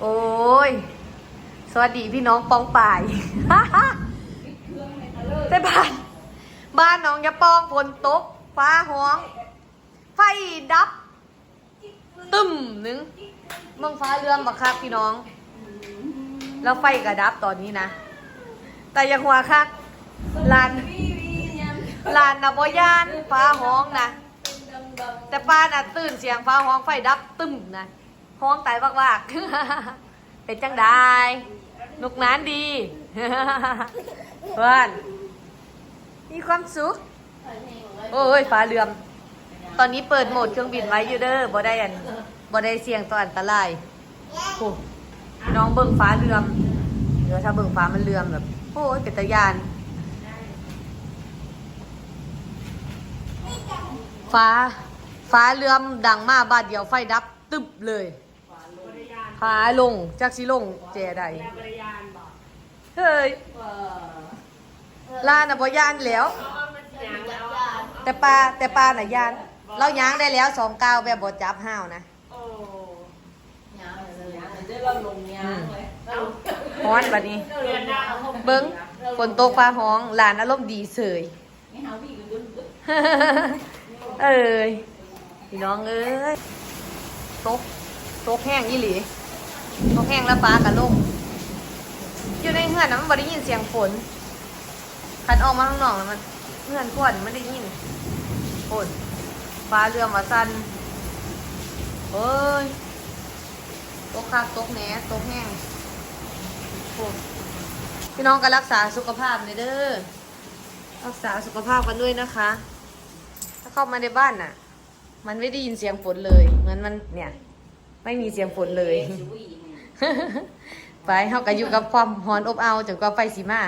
โอ้ย สวัสดีพี่น้องปองป่ายแต่บ้าน บ้านน้องยะปองฝนตก ฟ้าห้อง ไฟดับ ตึมหนึ่งเมืองฟ้าเรืองบักคักพี่น้อง แล้วไฟกระดับตอนนี้นะ แต่ยังหัวคักลานลานนะบยานฟ้าห้องนะ แต่ป้าน่ะตื่นเสียงฟ้าห้องไฟดับตึมนะ ห้องตายวากๆเป็นจังได้นุกนานดีเพื่อนมีความสุข โอ้ยฟ้าเรือม ตอนนี้เปิดโหมดเครื่องบินไว้อยู่เด้อบ่ได้อันบ่ได้เสี่ยงต่ออันตรายโอ้น้องเบิ่งฟ้าเรือมเดี๋ยวถ้าเบิ่งฟ้ามันเรือมแบบโอ้ยเป็นตะยาน ฟ้า ฟ้าเรือมดังมากบาดเดียวไฟดับตึบเลย ฟ้าลงจากสิลงเจใดเฮ้ยลาน่ะบ่ยานแล้ว แต่ปลาแต่ปลาน่ะยาน เราย้างได้แล้วสองก้าวแบบบ่จับห้าวนะโอ้อืมฮ้อนบัดนี้เดือนหน้าเขาเบิ้งฝนตกฟ้าห้องหลานอารมณ์ดีเสยเอ้ยพี่น้องเอ้ยตก ตกแห้งยี่หลีตกแห้งแล้วฟ้ากับลงอยู่ในเฮือนนะมันบ่ได้ยินเสียงฝนคันออกมาข้างนอกนะมันเฮือนขวดมันได้ยินฝนฟ้าเรือมาสั่นเอ้ยตกคักตกแหนตกแห้งโอ้พี่น้องก็รักษาสุขภาพหน่อยเด้อรักษาสุขภาพกันด้วยนะคะ ถ้าเข้ามาในบ้านน่ะ มันไม่ได้ยินเสียงฝนเลยเหมือนมันเนี่ย ไม่มีเสียงฝนเลย ไปเขาก็อยู่กับความร้อนอบอ้าวจนกว่าไฟสีมา